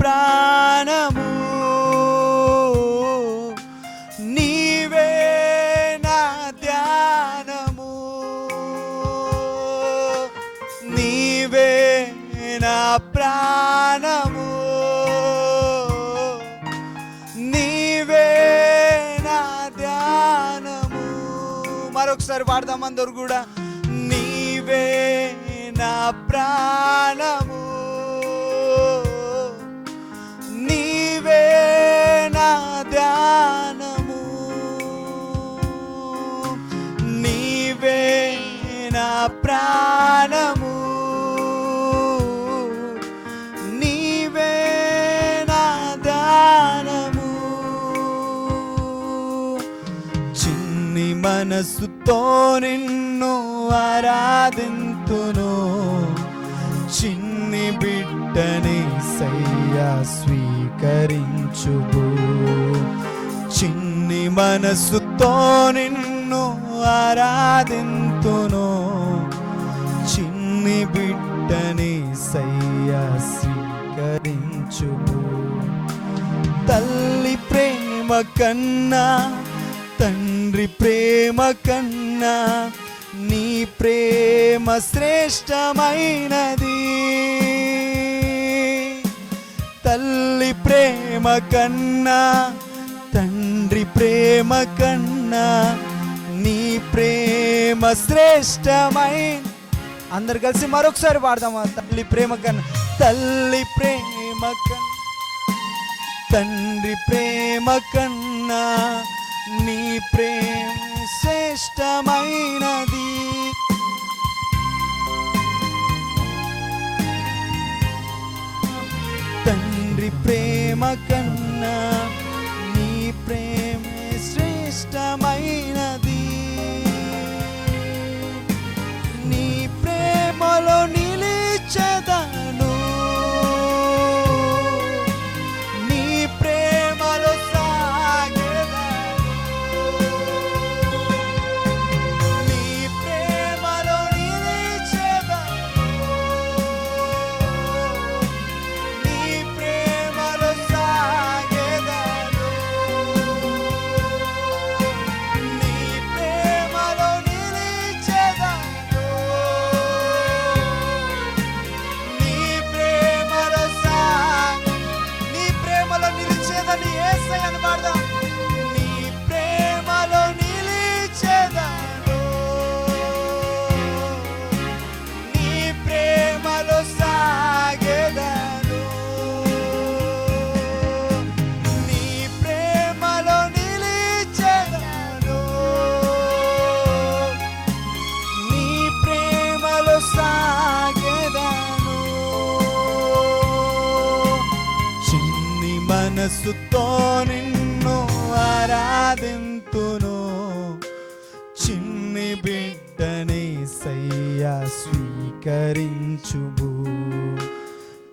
ప్రాణము నీవే నా ధ్యానము. నీవే నా ప్రాణము. నీవే నా ధ్యానము. మరొకసారి పాడదాం అందరు కూడా. నీవే నా ప్రాణము. ప్రాణము. నీవే నా ధ్యానము చిన్ని మనసుతో నిన్ను ఆరాధింతును. చిన్ని బిడ్డని సయ్యా స్వీకరించుము. చిన్ని మనసుతో నిన్ను ఆరాధింతును. చిన్ని బిడ్డని సయ్యా స్వీకరించుము. తల్లి ప్రేమ కన్నా తండ్రి ప్రేమ కన్నా నీ ప్రేమ శ్రేష్టమైనది. తల్లి ప్రేమ కన్నా తండ్రి ప్రేమ కన్నా నీ ప్రేమ శ్రేష్టమైన అందరు కలిసి మరొకసారి పాడదామా తల్లి ప్రేమ కన్నా. తల్లి ప్రేమ కన్నా. తండ్రి ప్రేమ కన్నా నీ ప్రేమ శ్రేష్టమైనది. తండ్రి ప్రేమ కన్నా నీ ప్రేమ శ్రేష్టమైనది. ప్రేమలో నిలిచెదను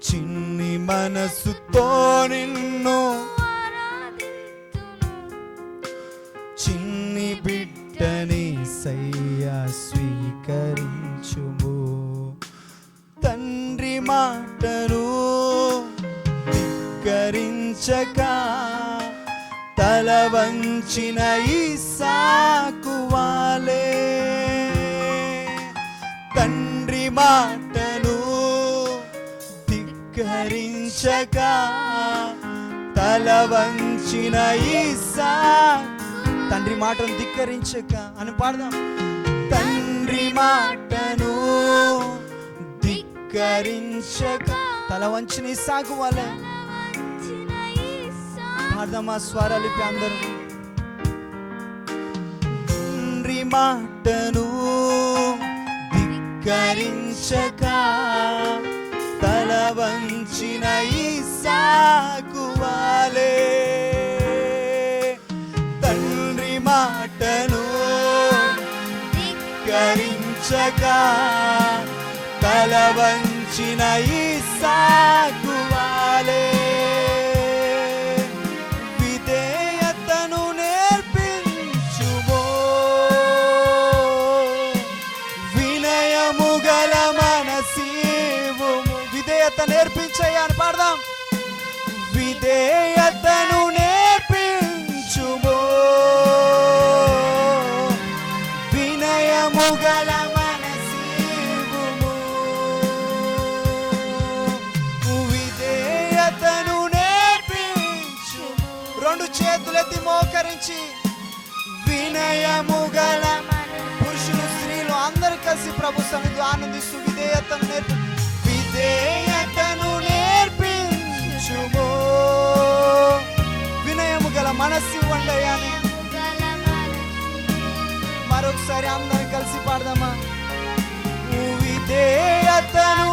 చిన్ని మనసుతో నిన్ను చిన్ని బిడ్డని సయ్యా స్వీకరించుము. తండ్రి మాటను ధిక్కరించక తల వంచిన ఈ సాకువాలే తండ్రి మాట ధిక్కరించక తల వంచిన ఈసా. తండ్రి మాటను ధిక్కరించక అని పాడదాం. తండ్రి మాటను ధిక్కరించక తల వంచిన ఈసాకు వాళ్ళ పాడదాం ఆ స్వరాలిపి అందరూ. తండ్రి మాటను ధిక్కరించక వంచిన ఇసాకు తండ్రి మాటను ధిక్కరించక తల వంచిన ఇసాకు అతను నేర్పించుమో. వినయము గల మనసీము రెండు చేతులెత్తి మోకరించి వినయము గల పురుషులు స్త్రీలు అందరు కలిసి ప్రభు సన్నిధి ఆనందిస్తూ విధేయతను నేర్పి విధేయ వినయము గల మనస్సు ఇవ్వండి అని మరొకసారి అందరం కలిసి పాడదామా? ఊవిదే అతను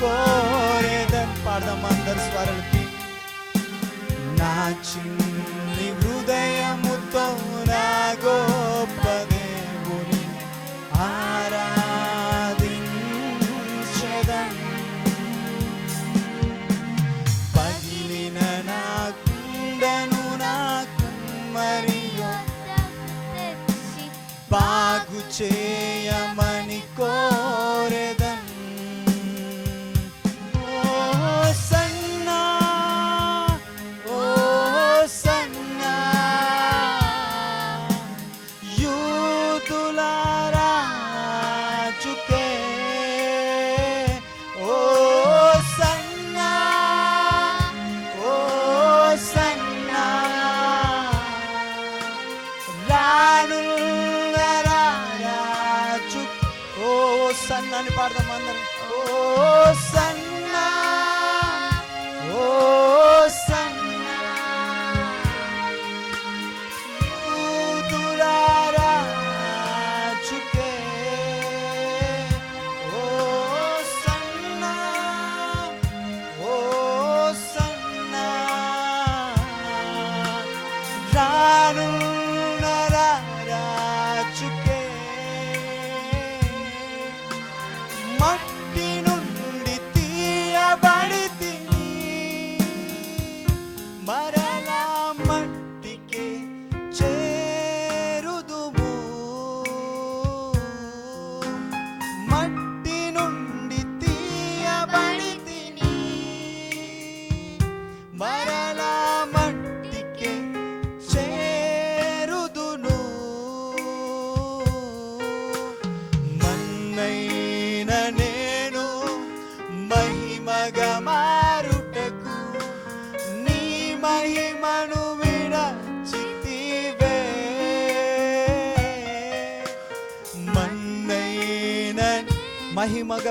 కోరేదం పాడదాం అందరు స్వరలకి నా చిన్న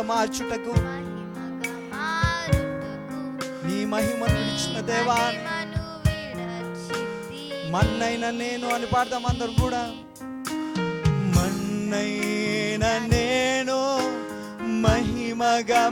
మార్చుటకు. నీ మహిమను విడిచిన దేవా మన్నైన నేను అని పాడతాం అందరు కూడా. మన్నైన నేను మహిమగా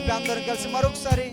కలిపి అందరం కలిసి మరొకసారి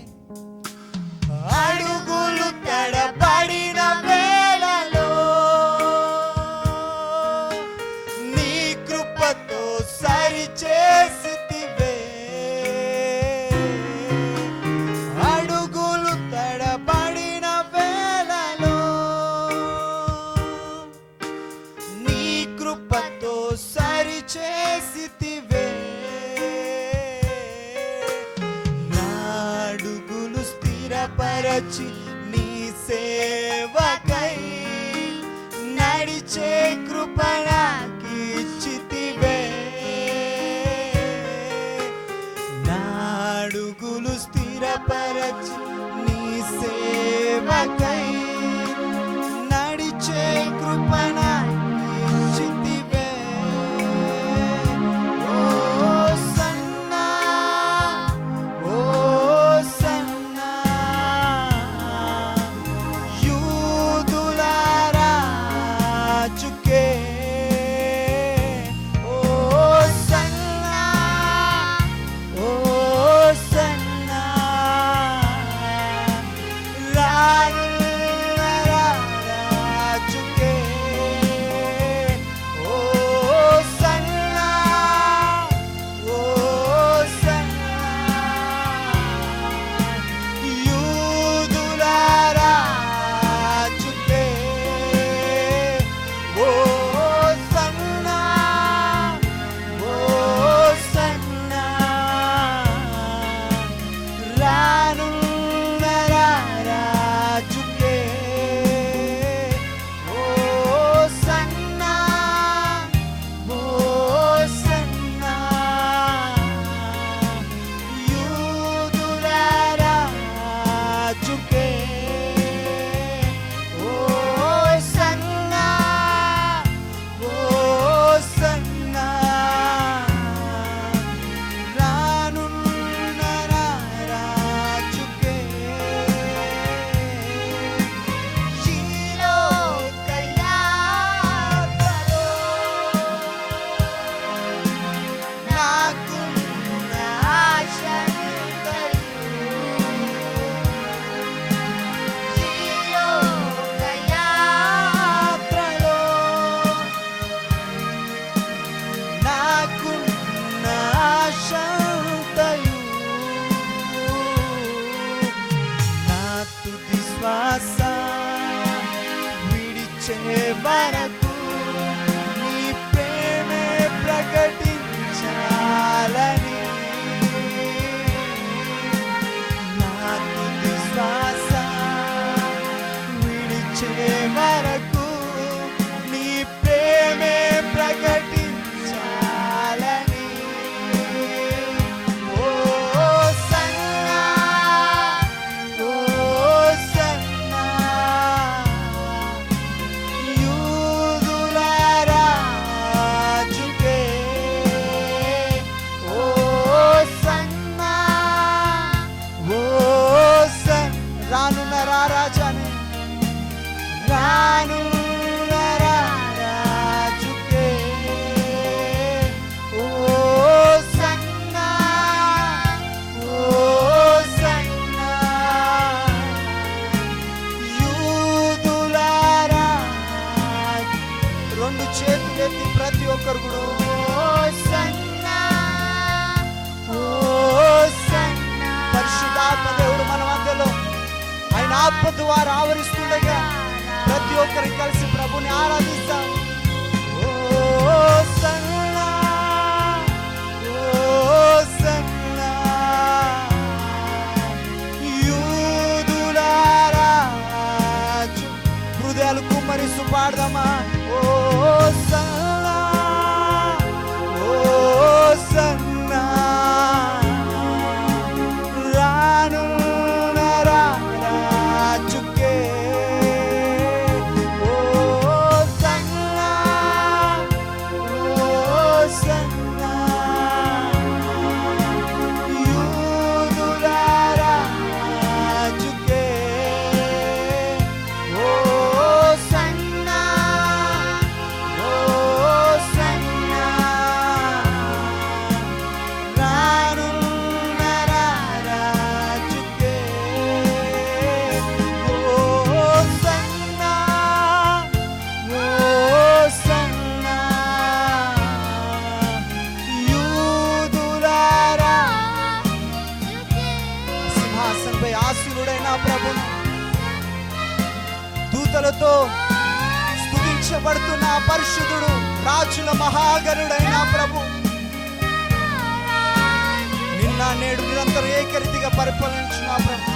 పరిపాలించిన ప్రభు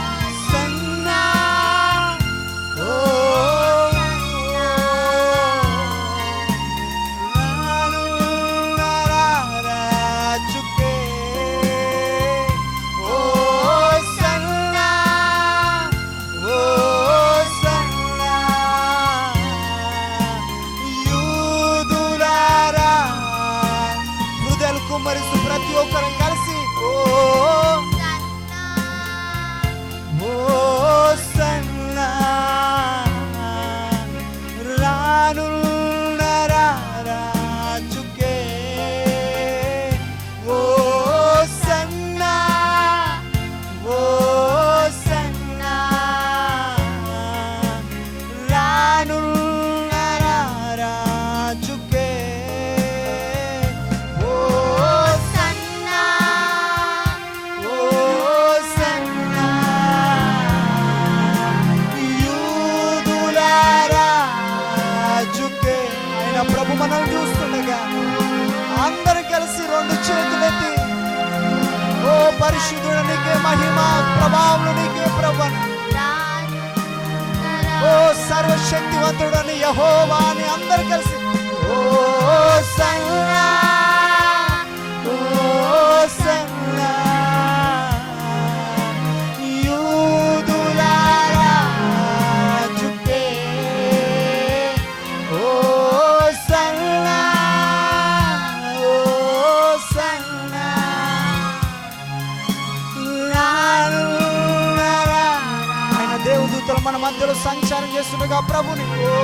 మధ్యలో సంచారం చేస్తుండగా ప్రభుని ఓ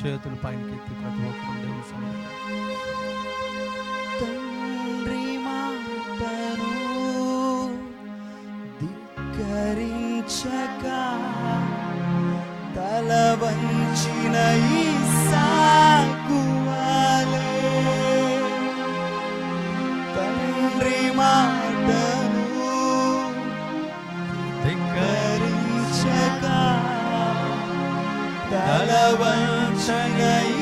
చేతులు పైనకి ఎత్తి ప్రతి ఒక్కరు దేవుని సన్నిధిలో. తండ్రి మాతను ధిక్కరించక తల వంచిన ఈ సాకువాలే తండ్రి మాటను ధిక్కరించక తల i sangai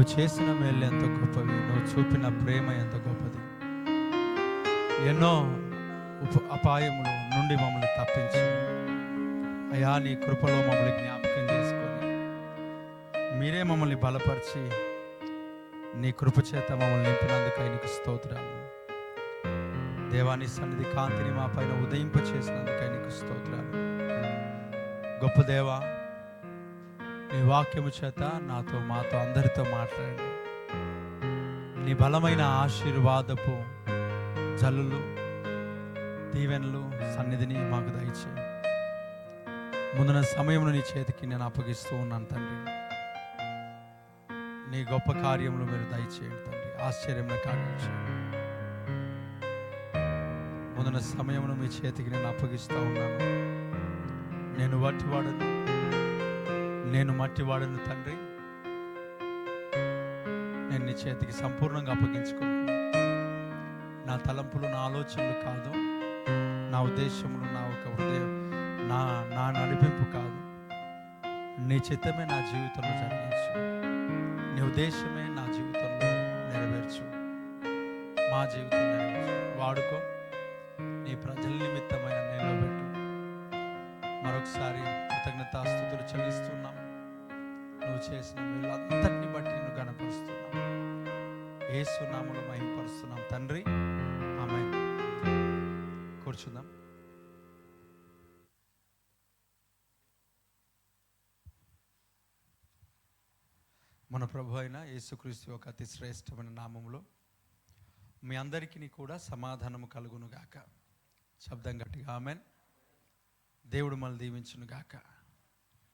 నువ్వు చేసిన మేలు ఎంత గొప్పది? నువ్వు చూపిన ప్రేమ ఎంత గొప్పది? ఎన్నో ఉప అపాయములు నుండి మమ్మల్ని తప్పించి అయా నీ కృపలో మమ్మల్ని జ్ఞాపకం చేసుకొని మీరే మమ్మల్ని బలపరిచి నీ కృప చేత మమ్మల్ని నింపినందుకై నీకు స్తోత్రాలు. దేవాని సన్నిధి కాంతిని మా పైన ఉదయింప చేసినందుకై నీకు స్తోత్రాలు. గొప్ప దేవా నీ వాక్యము చేత నాతో మాతో అందరితో మాట్లాడండి. నీ బలమైన ఆశీర్వాదపు జల్లులు దీవెనలు సన్నిధిని మాకు దయచే ముందున సమయంలో నీ చేతికి నేను అప్పగిస్తూ ఉన్నాను తండ్రి. నీ గొప్ప కార్యములు మీరు దయచేయండి తండ్రి. ఆశ్చర్యంలో కార్యం ముందున సమయంలో మీ చేతికి నేను అప్పగిస్తూ ఉన్నాను. నేను వట్టివాడను. నేను మట్టివాడను తండ్రి. నేను నీ చేతికి సంపూర్ణంగా అప్పగించుకుంటున్నాను నా తలంపులు నా ఆలోచనలు కాదు. నా ఉద్దేశములు నా ఒక హృదయం నా నా నడిపింపు కాదు. నీ చిత్తమే నా జీవితంలో జరిగించు. నీ ఉద్దేశమే నా జీవితంలో నెరవేర్చు. మా జీవితం నెరవేర్చు. వాడుకో. నీ ప్రజల నిమిత్తమైన నిలబెట్టు మరొకసారి కృతజ్ఞతాస్థుతులు చెల్లిస్తున్నాం. నువ్వు చేసిన మేలంతటిని బట్టి నువ్వు గణపరుస్తున్నాం ఏ సునాములు మహింపరుస్తున్నాం తండ్రి. ఆమె కూర్చుందాం. మన ప్రభు అయిన యేసుక్రీస్తు యొక్క అతి శ్రేష్టమైన నామములో మీ అందరికీ కూడా సమాధానము కలుగును గాక. శబ్దం గట్టిగా ఆమెన్. దేవుడు మళ్ళీ దీవించును గాక